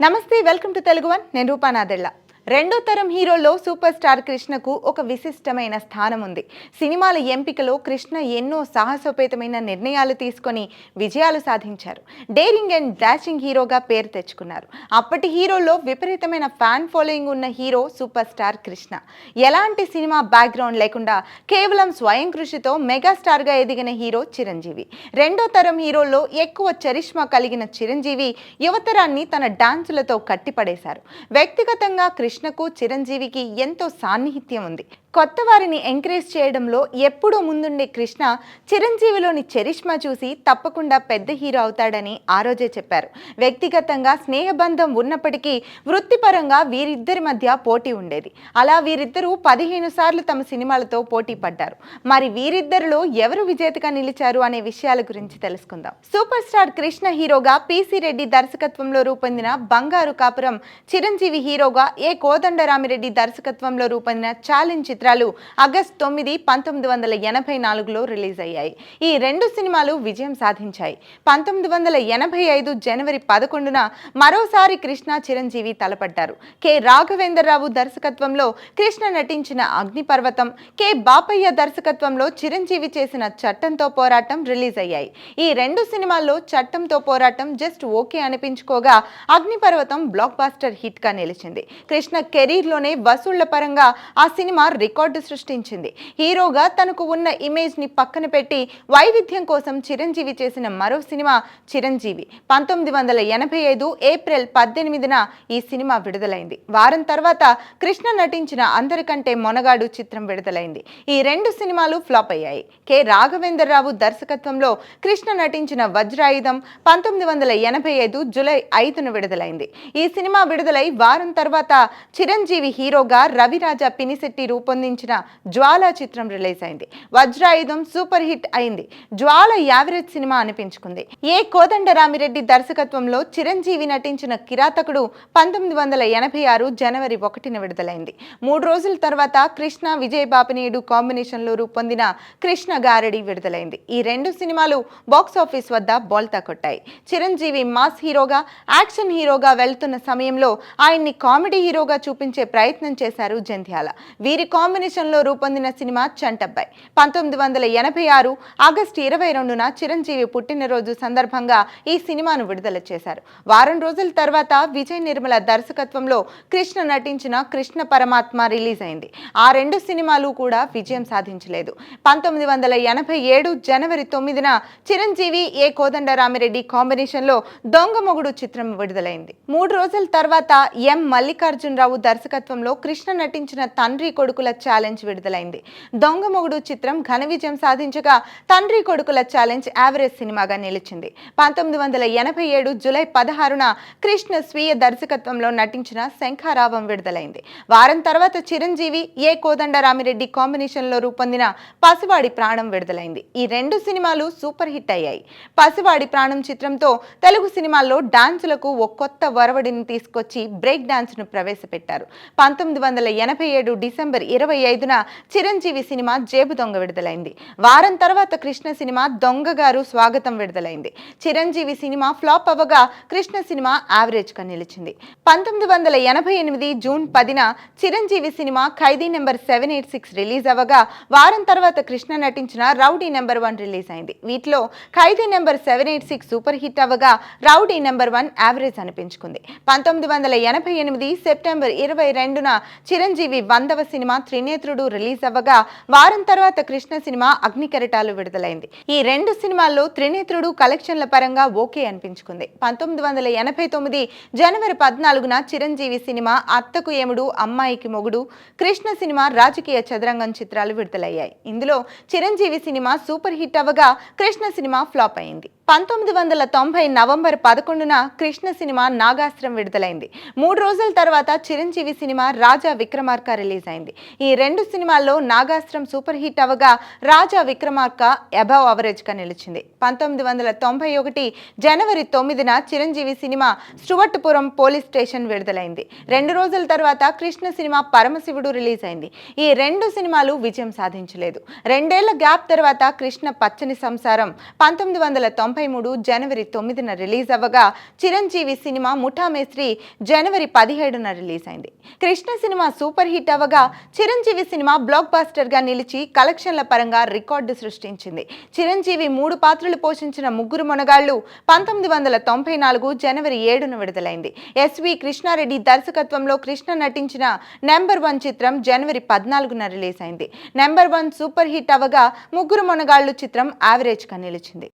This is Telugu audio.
నమస్తే వెల్కమ్ టు తెలుగు వన్. నేను రూపానాదెళ్ళ రెండో తరం హీరోల్లో సూపర్ స్టార్ కృష్ణకు ఒక విశిష్టమైన స్థానం ఉంది. సినిమాల ఎంపికలో కృష్ణ ఎన్నో సాహసోపేతమైన నిర్ణయాలు తీసుకొని విజయాలు సాధించారు. డేరింగ్ అండ్ డాషింగ్ హీరోగా పేరు తెచ్చుకున్నారు. అప్పటి హీరోలో విపరీతమైన ఫ్యాన్ ఫాలోయింగ్ ఉన్న హీరో సూపర్ స్టార్ కృష్ణ. ఎలాంటి సినిమా బ్యాక్గ్రౌండ్ లేకుండా కేవలం స్వయం కృషితో మెగాస్టార్గా ఎదిగిన హీరో చిరంజీవి. రెండో తరం హీరోల్లో ఎక్కువ చరిష్మా కలిగిన చిరంజీవి యువతరాన్ని తన డాన్సులతో కట్టిపడేశారు. వ్యక్తిగతంగా కృష్ణ కృష్ణకు చిరంజీవికి ఎంతో సాన్నిహిత్యం ఉంది. కొత్త వారిని ఎంకరేజ్ చేయడంలో ఎప్పుడూ ముందుండే కృష్ణ చిరంజీవిలోని చరిష్మా చూసి తప్పకుండా పెద్ద హీరో అవుతాడని ఆ రోజే చెప్పారు. వ్యక్తిగతంగా స్నేహబంధం ఉన్నప్పటికీ వృత్తిపరంగా వీరిద్దరి మధ్య పోటీ ఉండేది. అలా వీరిద్దరూ పదిహేను సార్లు తమ సినిమాలతో పోటీ పడ్డారు. మరి వీరిద్దరిలో ఎవరు విజేతగా నిలిచారు అనే విషయాల గురించి తెలుసుకుందాం. సూపర్ స్టార్ కృష్ణ హీరోగా పిసి రెడ్డి దర్శకత్వంలో రూపొందిన బంగారు కాపురం చిరంజీవి హీరోగా ఏ కోదండరామిరెడ్డి దర్శకత్వంలో రూపొందిన ఛాలెంజ్ చిత్రాలు ఆగస్ట్ తొమ్మిది పంతొమ్మిది వందల ఎనభై నాలుగులో రిలీజ్ అయ్యాయి. ఈ రెండు సినిమాలు విజయం సాధించాయి. పంతొమ్మిది వందల ఎనభై ఐదు జనవరి పదకొండున మరోసారి కృష్ణ చిరంజీవి తలపడ్డారు. కె. రాఘవేంద్రరావు దర్శకత్వంలో కృష్ణ నటించిన అగ్నిపర్వతం కె. బాపయ్య దర్శకత్వంలో చిరంజీవి చేసిన చట్టంతో పోరాటం రిలీజ్ అయ్యాయి. ఈ రెండు సినిమాల్లో చట్టంతో పోరాటం జస్ట్ ఓకే అనిపించుకోగా అగ్నిపర్వతం బ్లాక్ బాస్టర్ హిట్గా నిలిచింది. కృష్ణ కెరీర్లోనే వసూళ్ళ పరంగా ఆ సినిమా రికార్డు సృష్టించింది. హీరోగా తనకు ఉన్న ఇమేజ్ని పక్కన పెట్టి వైవిధ్యం కోసం చిరంజీవి చేసిన మరో సినిమా చిరంజీవి. పంతొమ్మిది వందల ఎనభై ఐదు ఏప్రిల్ పద్దెనిమిదిన ఈ సినిమా విడుదలైంది. వారం తర్వాత కృష్ణ నటించిన అందరికంటే మొనగాడు చిత్రం విడుదలైంది. ఈ రెండు సినిమాలు ఫ్లాప్ అయ్యాయి. కె. రాఘవేంద్రరావు దర్శకత్వంలో కృష్ణ నటించిన వజ్రాయుధం పంతొమ్మిది వందల ఎనభై ఐదు జూలై ఐదున విడుదలైంది. ఈ సినిమా విడుదలై వారం తర్వాత చిరంజీవి హీరోగా రవిరాజా పినిశెట్టి రూపొందించిన జ్వాల చిత్రం రిలీజ్ అయింది. వజ్రాయుధం సూపర్ హిట్ అయింది. జ్వాల యావరేజ్ సినిమా అనిపించుకుంది. ఏ కోదండరామిరెడ్డి దర్శకత్వంలో చిరంజీవి నటించిన కిరాతకుడు పంతొమ్మిది వందల ఎనభై ఆరు జనవరి ఒకటిన విడుదలైంది. మూడు రోజుల తర్వాత కృష్ణ విజయ్ బాపినీయుడు కాంబినేషన్లో రూపొందిన కృష్ణ గారడి విడుదలైంది. ఈ రెండు సినిమాలు బాక్స్ ఆఫీస్ వద్ద బోల్తా కొట్టాయి. చిరంజీవి మాస్ హీరోగా యాక్షన్ హీరోగా వెళ్తున్న సమయంలో ఆయన్ని కామెడీ హీరో హీరోగా చూపించే ప్రయత్నం చేశారు జంధ్యాల. వీరి కాంబినేషన్లో రూపొందిన సినిమా చంటబ్బాయ్. పంతొమ్మిది వందల ఎనభై ఆరు ఆగస్టు ఇరవై రెండున చిరంజీవి పుట్టినరోజు సందర్భంగా ఈ సినిమాను విడుదల చేశారు. వారం రోజుల తర్వాత విజయ్ నిర్మల దర్శకత్వంలో కృష్ణ నటించిన కృష్ణ పరమాత్మ రిలీజ్ అయింది. ఆ రెండు సినిమాలు కూడా విజయం సాధించలేదు. పంతొమ్మిది వందల ఎనభై ఏడు జనవరి తొమ్మిదిన చిరంజీవి ఏ కోదండరామిరెడ్డి కాంబినేషన్లో దొంగ మొగుడు చిత్రం విడుదలైంది. మూడు రోజుల తర్వాత ఎం రావు దర్శకత్వంలో కృష్ణ నటించిన తండ్రి కొడుకుల ఛాలెంజ్ విడుదలైంది. దొంగ మొగుడు చిత్రం ఘన విజయం సాధించగా తండ్రి కొడుకుల ఛాలెంజ్ యావరేజ్ సినిమాగా నిలిచింది. పంతొమ్మిది వందల ఎనభై ఏడు జూలై పదహారున కృష్ణ స్వీయ దర్శకత్వంలో నటించిన శంఖారావం విడుదలైంది. వారం తర్వాత చిరంజీవి ఏ కోదండరామిరెడ్డి కాంబినేషన్లో రూపొందిన పసివాడి ప్రాణం విడుదలైంది. ఈ రెండు సినిమాలు సూపర్ హిట్ అయ్యాయి. పసివాడి ప్రాణం చిత్రంతో తెలుగు సినిమాల్లో డాన్సులకు ఓ కొత్త వరవడిని తీసుకొచ్చి బ్రేక్ డాన్స్ను ప్రవేశపెట్టారు. పంతొమ్మిది వందల ఎనభై ఏడు డిసెంబర్ ఇరవై ఐదున చిరంజీవి సినిమా జేబు దొంగ విడుదలైంది. వారం తర్వాత కృష్ణ సినిమా దొంగ గారు స్వాగతం విడుదలైంది. చిరంజీవి సినిమా ఫ్లాప్ అవ్వగా కృష్ణ సినిమా యావరేజ్గా నిలిచింది. పంతొమ్మిది వందల ఎనభై ఎనిమిది జూన్ పదిన Chiranjeevi cinema Khaidi number seven eight six release అవ్వగా వారం తర్వాత కృష్ణ నటించిన రౌడీ నెంబర్ వన్ రిలీజ్ అయింది. వీటిలో Khaidi number seven eight six super hit అవ్వగా rowdy number one average అనిపించుకుంది పంతొమ్మిది వందల ఎనభై ఎనిమిది సెప్టెంబర్ ఇరవై రెండున చిరంజీవి వందవ సినిమా త్రినేత్రుడు రిలీజ్ అవ్వగా వారం తర్వాత కృష్ణ సినిమా అగ్నికెరటాలు విడుదలైంది. ఈ రెండు సినిమాల్లో త్రినేత్రుడు కలెక్షన్ల పరంగా ఓకే అనిపించుకుంది. పంతొమ్మిది వందల ఎనభై తొమ్మిది జనవరి పద్నాలుగున చిరంజీవి సినిమా అత్తకు ఏముడు అమ్మాయికి మొగుడు కృష్ణ సినిమా రాజకీయ చదరంగం చిత్రాలు విడుదలయ్యాయి. ఇందులో చిరంజీవి సినిమా సూపర్ హిట్ అవ్వగా కృష్ణ సినిమా ఫ్లాప్ అయింది. పంతొమ్మిది వందల తొంభై నవంబర్ పదకొండున కృష్ణ సినిమా నాగాస్త్రం విడుదలైంది. మూడు రోజుల తర్వాత చిరంజీవి సినిమా రాజా విక్రమార్క రిలీజ్ అయింది. ఈ రెండు సినిమాల్లో నాగాస్త్రం సూపర్ హిట్ అవగా రాజా విక్రమార్క అబవ్ అవరేజ్గా నిలిచింది. పంతొమ్మిది వందల తొంభై ఒకటి జనవరి తొమ్మిదిన Chiranjeevi cinema Stuartpuram police station విడుదలైంది. రెండు రోజుల తర్వాత కృష్ణ సినిమా పరమశివుడు రిలీజ్ అయింది. ఈ రెండు సినిమాలు విజయం సాధించలేదు. రెండేళ్ళ గ్యాప్ తర్వాత కృష్ణ పచ్చని సంసారం పంతొమ్మిది వందల తొంభై తొంభై మూడు జనవరి తొమ్మిదిన రిలీజ్ అవ్వగా చిరంజీవి సినిమా ముఠామేస్త్రి జనవరి పదిహేడున రిలీజ్ అయింది. కృష్ణ సినిమా సూపర్ హిట్ అవ్వగా చిరంజీవి సినిమా బ్లాక్ బాస్టర్గా నిలిచి కలెక్షన్ల పరంగా రికార్డు సృష్టించింది. చిరంజీవి మూడు పాత్రలు పోషించిన ముగ్గురు మొనగాళ్ళు పంతొమ్మిది వందల తొంభై నాలుగు జనవరి ఏడున విడుదలైంది. ఎస్వి కృష్ణారెడ్డి దర్శకత్వంలో కృష్ణ నటించిన నెంబర్ వన్ చిత్రం జనవరి పద్నాలుగున రిలీజ్ అయింది. నెంబర్ వన్ సూపర్ హిట్ అవ్వగా ముగ్గురు మొనగాళ్ళు చిత్రం యావరేజ్గా నిలిచింది.